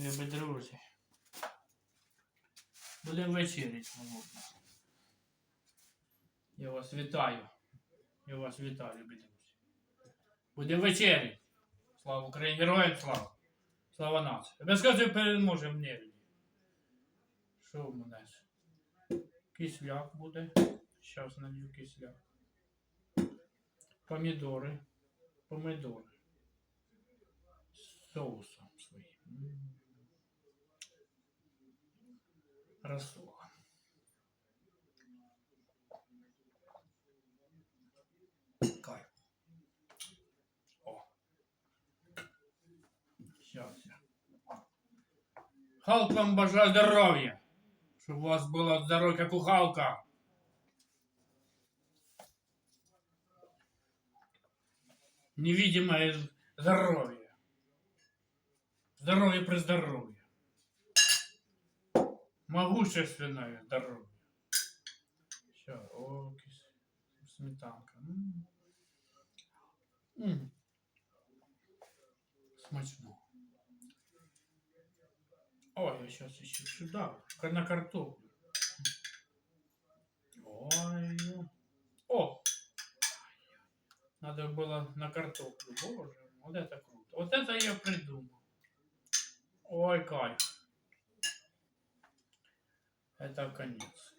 Любі друзі. Будемо вечерять, мабуть. Я вас вітаю. Я вас вітаю, любі друзі. Будемо вечерять. Слава Україні, героям слава! Слава нації. Обов'язково переможемо небі. Що в мене? Кисляк буде. Зараз налью кисляк. Помідори. Помідори. Соусом своїм. М. Рассола. Кайф. О. Сейчас я. Халк вам бажаю здоров'я. Щоб у вас було здоров'я, як у Халка. Невидимое здоровье. Здоровье при здоровье. Могущественное здоровье. Все, о, кис- сметанка. М. М. Смачно. Ой, я сейчас еще сюда, ка- на картоплю. Ой, ну. о, надо было на картоплю. Боже, вот это круто. Вот это я придумал. Ой, кайф. Это конец.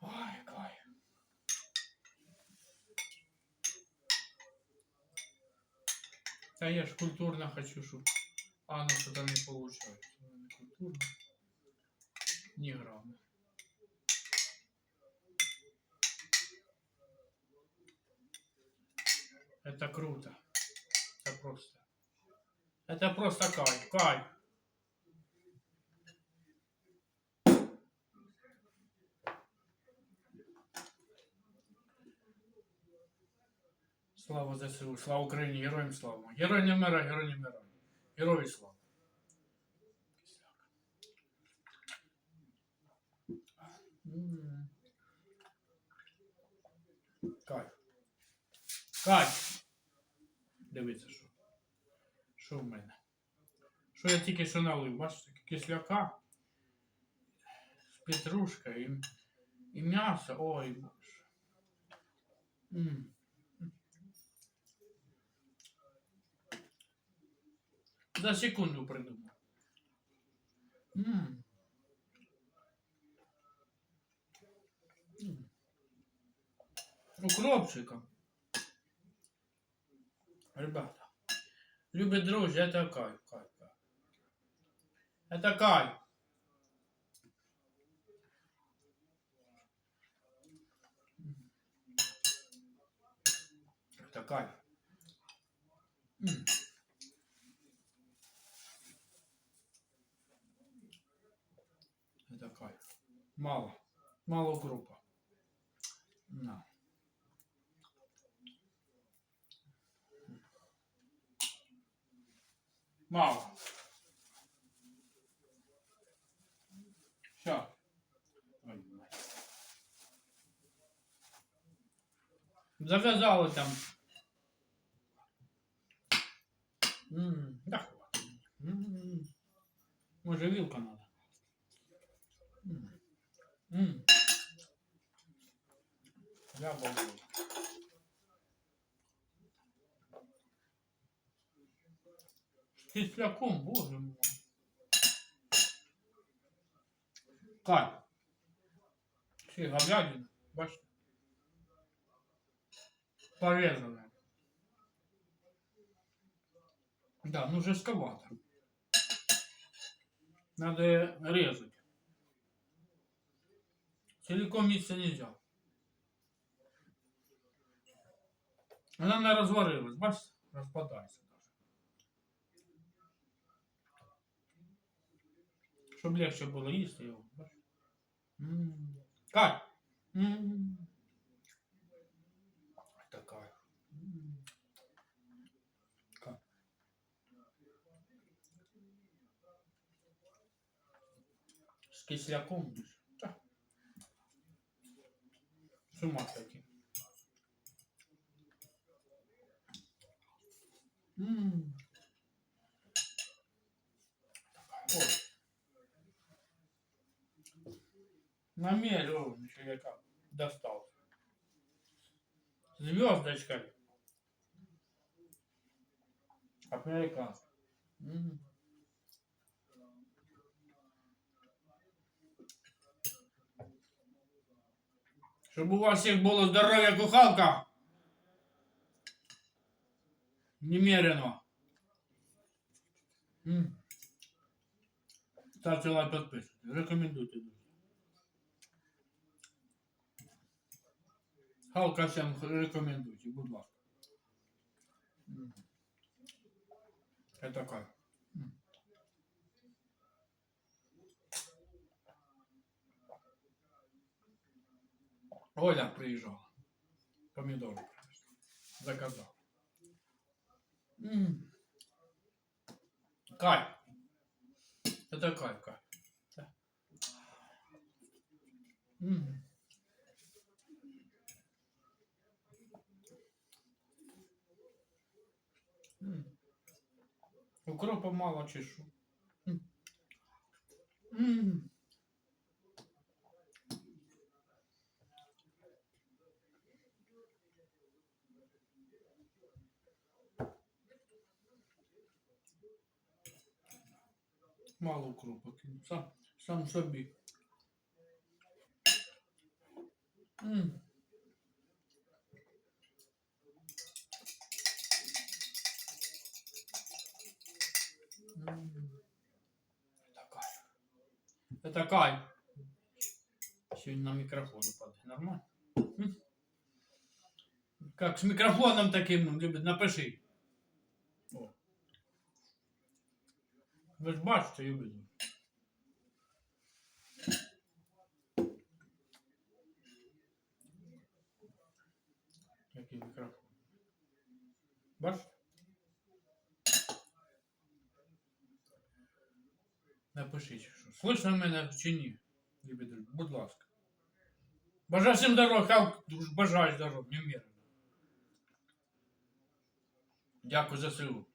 Ой, кайф. Да я ж культурно хочу, чтобы... Ну что-то не получается. Ну, не Культурно. Ни грамма. Это круто. Это просто. Это просто кайф. Кайф. Слава ЗСУ, слава Україні, героям слава. Вмирай, герой не вмирай. Герої слава. М. Кайф. Кайф. Дивіться, що. Що в мене? Що я тільки що налив? Бачите, кисляка з петрушкою і, і м'ясо. Ой, боже. М. За секунду придумал. М. М. Укропчиком. Ребята, любят друзья, это кайф, кайф, кайф. Это кайф. Это кайф. М кайф. Мало. Мало укропа. На. Мало. Все. Завязали там. М, Да хватит. М, Може вилка надо. М. М. Я. С кисляком, боже мой. Кайф. Ще говядина, бачите? Порезана. Да, ну жестковато. Надо резать. Целиком мясо нельзя. Она не разварилась, бачите? Распадается даже. Щоб легче було їсти його. Кайф! Це кайф. Кайф. З кисляком. С ума сойти. М -м -м. Намеренно как достал. Звездочкой. Американский. М -м. Щоб у вас всіх було здоров'я кухалка. Немерено. М. Ставте лайк, підписуйтесь. Рекомендуйте. друзі. Халка всім рекомендуйте, будь ласка. М. Это как? Оля приезжала. Помидоры привезла. Заказал. М. Кайф. Это кайф, кайф. Да. М. М. Укропа мало чешу. М. М. Мало укропа. Сам, сам собі. М. М. Это кайф. Сегодня на микрофон упадет. Нормально? Как с микрофоном таким ну, любит, напиши. О. Ви ж бачите, любите. Який мікрофон. Бачите? Напишіть, що. Слышно мене чи ні? Любі будь ласка. Бажаю всім здоров'я, хай бажаю здоров'я, немірно. Дякую за силу.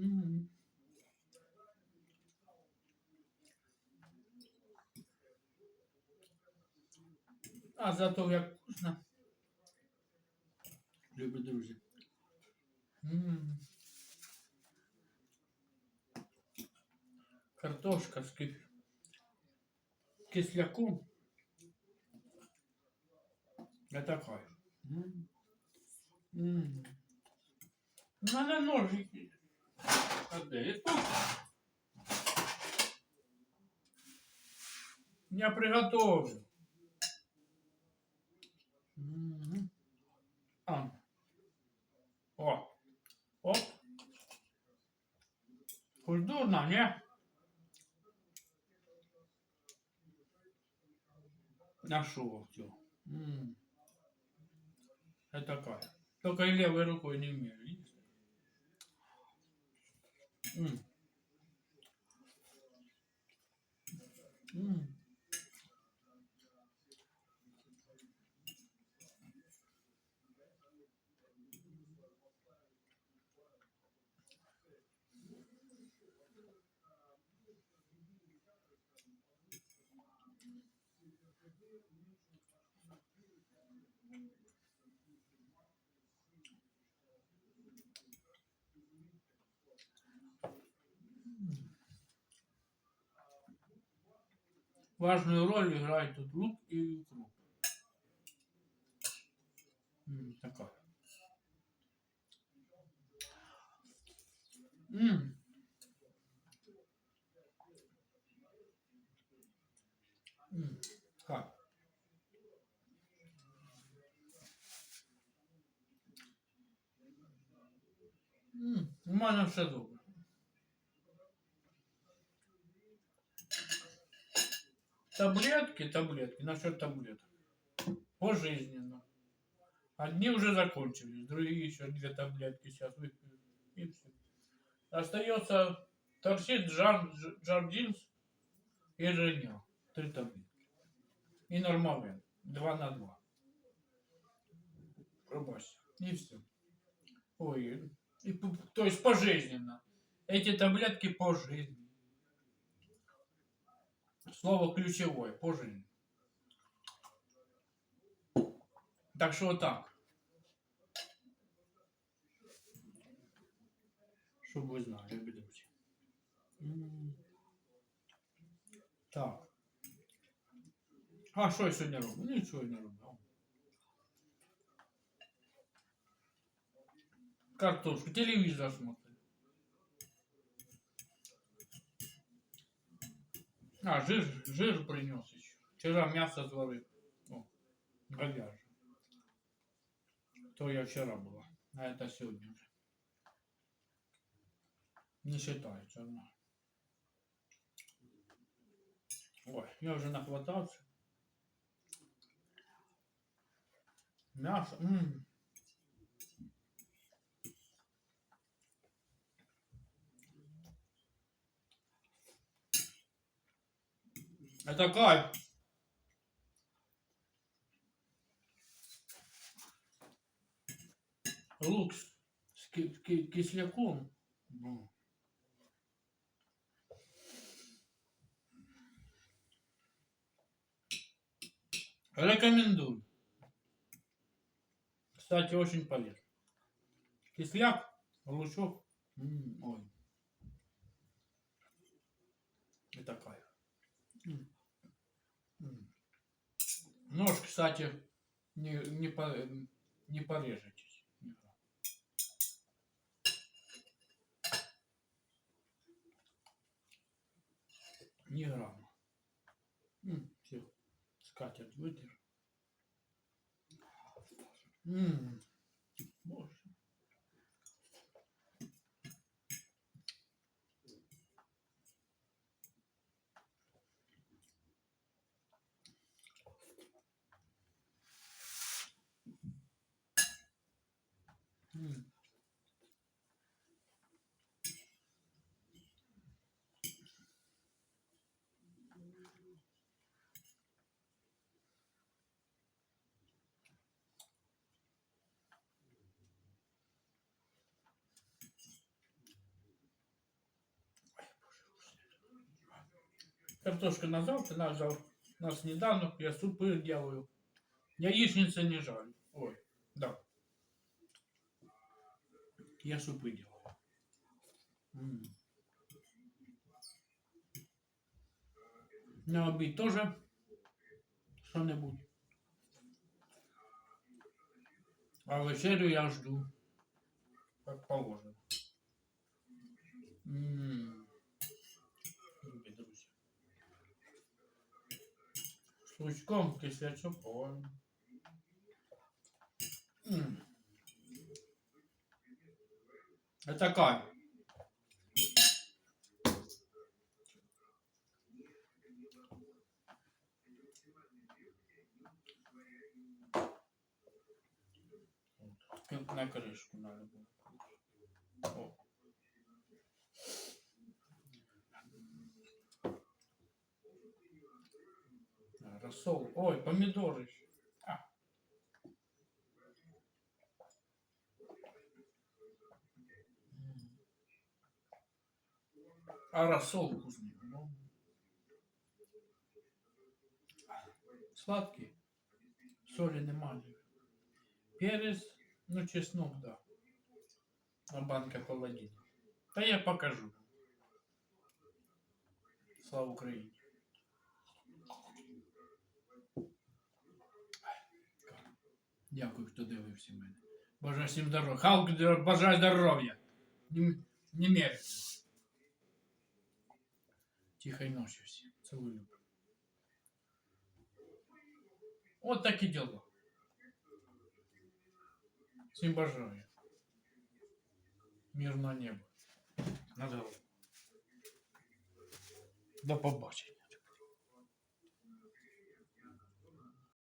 М. А зато як вкусно. Любі друзі. М. Картошка з кисляком. Это кайф. М. М. У мене ножики. А де? І тут. Я приготовлю. А. О. Оп. Культурно, не? Нашел все. Это как? Только и левой рукой не умею, видишь? М. М. Важную роль играет тут лук и укроп. М, Такая. М. М, Как? М, У мене все добре. Таблетки, таблетки, насчет таблеток. Пожизненно. Одни уже закончились, другие еще две таблетки сейчас выпью. И все. Остается торсит, джар, Дж- джардинс и женя. Три таблетки. И нормален. Два на два. Пробачь. И все. Ой, и, то есть пожизненно. Эти таблетки пожизненно. Слово ключевое, пожизненно. Так что вот так. Щоб ви знали, любі друзі. М. Так. А що я сьогодні роблю? Нічого не роблю. Картошку, телевизор смотрю. А, жир, жир принес еще. Вчера мясо сварил. О, говяжье. То я вчера была. А это сегодня уже. Не считается, одна. Ой, я уже нахватался. Мясо. м. Это кайф. Лук с ки- ки- кисляком. Ну. Рекомендую. Кстати, очень полезно. Кисляк, лучок. М, Ой. Это кайф. М. М. Нож, кстати, не, не, по, не порежетесь. Ни грамма. Все, скатерть вытер. М, Боже. М. Картошка на завтра, на завтра. На сніданок я супи делаю. Яичницы не жаль. Ой, да. Я супы делаю. М. На обід тоже що-небудь. А вечерю я жду. Как положено. М. Любі Лучком кислячоком. М. Это кайф. К- На крышку надо было. О. А, Рассол. Ой, помидоры еще. А. М. А рассол вкусный. Ну. Сладкий. Соли немає. Перец, ну чеснок, да. А банка холодильник. Та я покажу. Слава Україні. Дякую, хто дивився мене. Бажаю всім здоров'я. Халк, бажаю здоров'я. Не, не мерзне. Тихой ночи всім. Целую. Вот так і діло. Всім бажаю. Мирного неба. На дорогу. До побачення.